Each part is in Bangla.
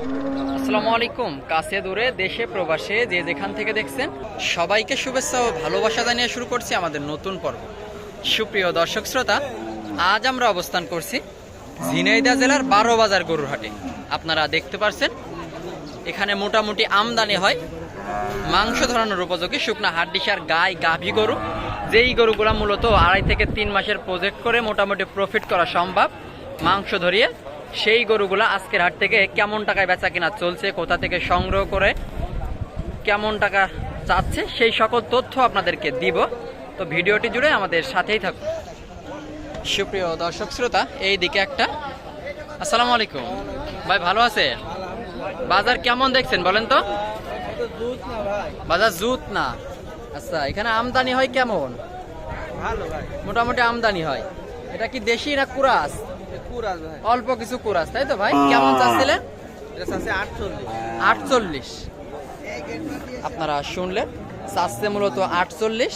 আসসালামু আলাইকুম। কাছে দূরে, দেশে, প্রবাসে, যে যেখান থেকে দেখছেন, সবাইকে শুভেচ্ছা ও ভালোবাসা জানিয়ে শুরু করছি আমাদের নতুন পর্ব। সুপ্রিয় দর্শক শ্রোতা, আজ আমরা অবস্থান করছি ঝিনাইদহ জেলার বারো বাজার গরুর হাটে আপনারা দেখতে পারছেন, এখানে মোটামুটি আমদানি হয়, মাংস ধরানোর উপযোগী শুকনা হাড্ডিসার গাই গাভী গরু, যেই গরুগুলা মূলত আড়াই থেকে তিন মাসের প্রজেক্ট করে মোটামুটি প্রফিট করা সম্ভব। মাংস ধরিয়ে সেই গরুগুলা আজকের হাট থেকে কেমন টাকায় বেচা কিনা চলছে কোথা থেকে সংগ্রহ করে কেমন টাকা চাচ্ছে সেই সকল তথ্য আপনাদেরকে দিব। তো ভিডিওটি জুড়ে আমাদের সাথেই থাকুন। সুপ্রিয় দর্শক শ্রোতা এই দিকে একটা। আসসালামু আলাইকুম। ভাই ভালো আছে বাজার কেমন দেখছেন বলেন তো? বাজার জুত না। আচ্ছা এখানে আমদানি হয় কেমন? ভালো ভাই। মোটামুটি আমদানি হয়। এটা কি দেশি না কুরাস? ভাই। অল্প কিছু কুরাস তাই তো ভাই? কেমন চাচ্ছিলেন আটচল্লিশ। আপনারা শুনলেন চাচ্ছে মূলত আটচল্লিশ।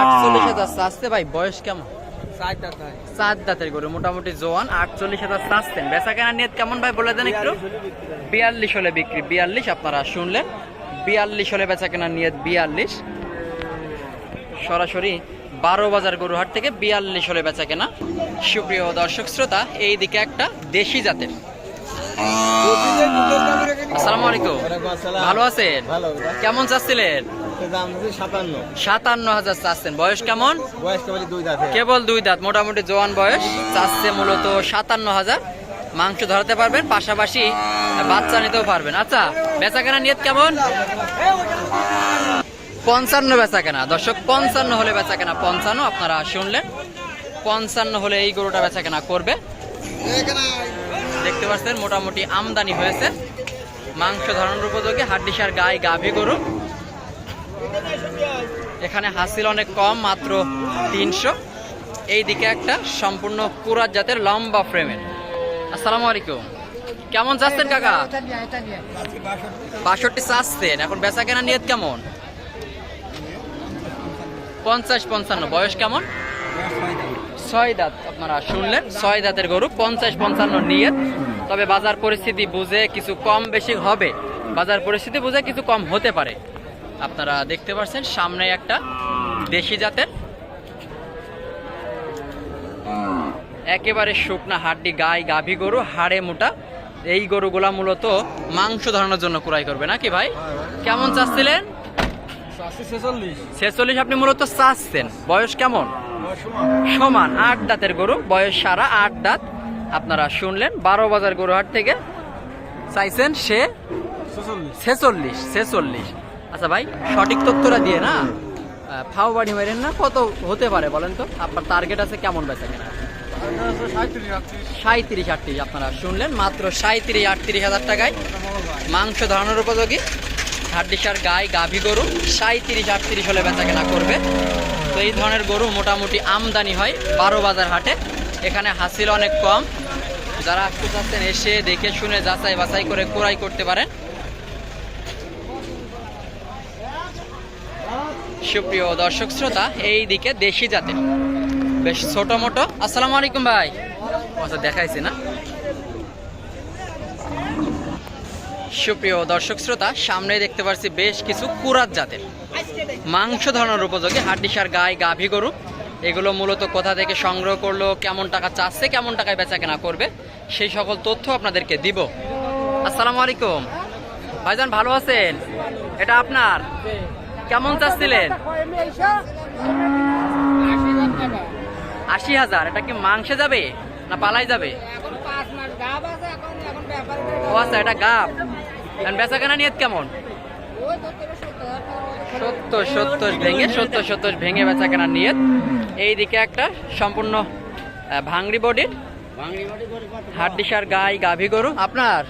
আটচল্লিশ হাজার চাচ্ছে ভাই বয়স কেমন? চার দাঁতের গরু মোটামুটি জোয়ান। আটচল্লিশ হাজার চাচ্ছেন। বেচা কেনা নিয়ে কেমন ভাই বলে দেন একটু? বিয়াল্লিশ হলে বিক্রি বিয়াল্লিশ আপনারা শুনলেন। বিয়াল্লিশ হলে বেচা কেনার নিয়ত বিয়াল্লিশ। সরাসরি বারো বাজার গরুহাট থেকে বিয়াল্লিশ হলে বেচা কেনা। সুপ্রিয় দর্শক, শ্রোতা এই একটা দেশি জাতের। আসসালামু আলাইকুম। ভালো আছেন? কেমন চাচ্ছিলেন? সাতান্ন হাজার চাচ্ছেন। বয়স কেমন? কেবল দুই দাঁত। মোটামুটি জোয়ান বয়স। চাচ্ছে মূলত সাতান্ন হাজার। মাংস ধরাতে পারবেন, পাশাপাশি বাচ্চা নিতেও পারবেন। আচ্ছা বেচা কেনা নিয়ত কেমন? পঞ্চান্ন বেচা কেনা। দর্শক, পঞ্চান্ন হলে বেচা কেনা পঞ্চান্ন, আপনারা শুনলেন। পঞ্চান্ন হলে এই গরুটা বেচা কেনা করবে। দেখতে পাচ্ছেন, মোটামুটি আমদানি হয়েছে। মাংস ধরানোর উপযোগী, হাড্ডিসার গায়ে গাভী গরু। এখানে হাসিল অনেক কম, মাত্র তিনশো। এই দিকে একটা সম্পূর্ণ কুরাত জাতের লম্বা ফ্রেমের আসসালামু আলাইকুম। কেমন যাচ্ছেন কাকা? বাষট্টি চাচ্ছেন। এখন বেচা কেনা নিয়ত কেমন? পঞ্চাশ, পঞ্চান্ন। বয়স কেমন? ছয় দাঁত আপনারা শুনলেন। ছয় দাঁতের গরু, পঞ্চাশ, পঞ্চান্ন নিয়ে। তবে বাজার পরিস্থিতি বুঝে কিছু কম বেশি হবে। বাজার পরিস্থিতি বুঝে কিছু কম হতে পারে। আপনারা দেখতে পাচ্ছেন সামনে একটা দেশি জাতের। একেবারে শুকনা হাড্ডি, গাই, গাভী গরু, হাড়ে মোটা। এই গরুগুলা মূলত মাংস ধরানোর জন্য ক্রয় করবে, নাকি ভাই? কেমন চাচ্ছিলেন? ছেচল্লিশ। আপনি মূলত চাচ্ছেন। বয়স কেমন? সমান। আট দাঁতের গরু বয়স সারা আট দাঁত। আপনারা শুনলেন বারো বাজার গরু হাট থেকে চাইছেন সে ছেচল্লিশ। ছেচল্লিশ আচ্ছা ভাই সঠিক তথ্যটা দিয়ে না? ফাও বাড়ি মারেন না কত হতে পারে বলেন তো? আপনার টার্গেট আছে কেমন বেচা কেনা? সাঁত্রিশ আটত্রিশ। আপনারা শুনলেন মাত্র সাঁত্রিশ আটত্রিশ হাজার টাকায় মাংস ধরানোর উপযোগী। হাড্ডিসার গাই, গাভী গরু সাঁত্রিশ আটত্রিশ হলে বেচা কেনা করবে। তো এই ধরনের গরু মোটামুটি আমদানি হয় বারো বাজার হাটে। এখানে হাসিল অনেক কম। যারা আসতে চাচ্ছেন এসে দেখে শুনে যাচাই বাছাই করে ক্রয় করতে পারেন। সুপ্রিয় দর্শক শ্রোতা, এই দিকে দেশি জাতের, বেশ ছোট মোটো। আসসালামু আলাইকুম ভাই। আচ্ছা দেখাইছি না। সুপ্রিয় দর্শক শ্রোতা, সামনে দেখতে পাচ্ছি বেশ কিছু কুরাত জাতের। মাংস ধরানোর উপযোগী হাড্ডিসার গাই, গাভী গরু। এগুলো মূলত কোথা থেকে সংগ্রহ করল, কেমন টাকা চাচ্ছে, কেমন টাকায় বেচা কেনা করবে, সেই সকল তথ্য আপনাদেরকে দিব। আসসালামু আলাইকুম। ভাইজান, ভালো আছেন? এটা আপনার? কেমন চাচ্ছিলেন? আশি হাজার। এটা কি মাংসে যাবে, না পালাই যাবে? ও আচ্ছা এটা এখন বেচা কেনা নিয়ত কেমন? সত্তর সত্তর ভেঙে, সত্তর সত্তর ভেঙে বেচা কেনার নিয়ত। এইদিকে একটা সম্পূর্ণ ভাঙড়ি বডির হাড্ডিসার গাই গাভী গরু। আপনার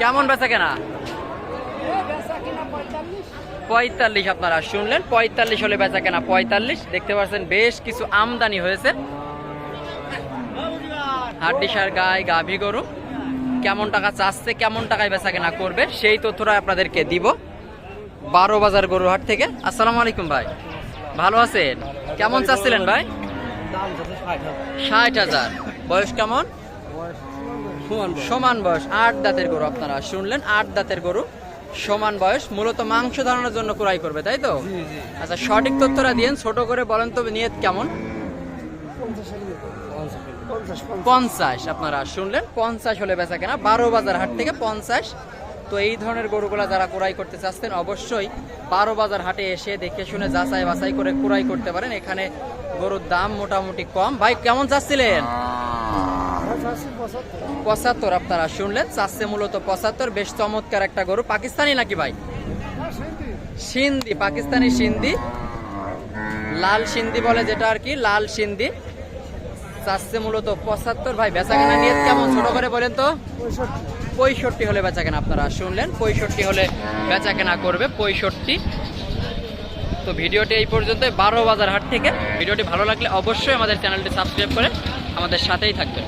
কেমন বেচা কেনা পঁয়তাল্লিশ আপনারা শুনলেন, পঁয়তাল্লিশ হলে বেচা কেনা পঁয়তাল্লিশ। দেখতে পাচ্ছেন বেশ কিছু আমদানি হয়েছে। হাড্ডিসার গায়ে গাভী গরু। কেমন টাকা চাচ্ছে কেমন টাকায় বেচা কেনা করবে সেই তথ্যটা আপনাদেরকে দিব বারো বাজার গরু হাট থেকে। আসসালামু আলাইকুম ভাই। ভালো আছেন? কেমন চাচ্ছিলেন ভাই? ষাট হাজার। বয়স কেমন? সমান বয়স। আট দাঁতের গরু আপনারা শুনলেন আট দাঁতের গরু সমান বয়স। মূলত মাংস ধারণের জন্য ক্রয় করবে তাই তো? আচ্ছা সঠিক তথ্যটা দিন ছোট করে বলেন তো নিয়ত কেমন? পঞ্চাশ, আপনারা শুনলেন, পঞ্চাশ হলে বেচা কেনা, বারো বাজার হাট থেকে পঞ্চাশ। তো এই ধরনের গরুগুলা যারা ক্রয় করতে চাচ্ছেন, অবশ্যই বারো বাজার হাটে এসে দেখে শুনে যাচাই বাছাই করে ক্রয় করতে পারেন। এখানে গরুর দাম মোটামুটি কম। ভাই, কেমন চাচ্ছিলেন? পঁচাত্তর, আপনারা শুনলেন, চাচ্ছে মূলত পঁচাত্তর। বেশ চমৎকার একটা গরু। পাকিস্তানি নাকি ভাই? সিন্ধি, পাকিস্তানি সিন্ধি। লাল সিন্ধি বলে যেটা আর কি, লাল সিন্ধি। চাচ্ছে মূলত পঁচাত্তর। ভাই বেচা কেনা নিয়ে কেমন? ছোট করে বলেন তো। পঁয়ষট্টি হলে বেচা কেনা আপনারা শুনলেন। পঁয়ষট্টি হলে বেচা কেনা করবে পঁয়ষট্টি। তো ভিডিওটি এই পর্যন্ত। বারো বাজার হাট থেকে। ভিডিওটি ভালো লাগলে অবশ্যই আমাদের চ্যানেলটি সাবস্ক্রাইব করে আমাদের সাথেই থাকবেন।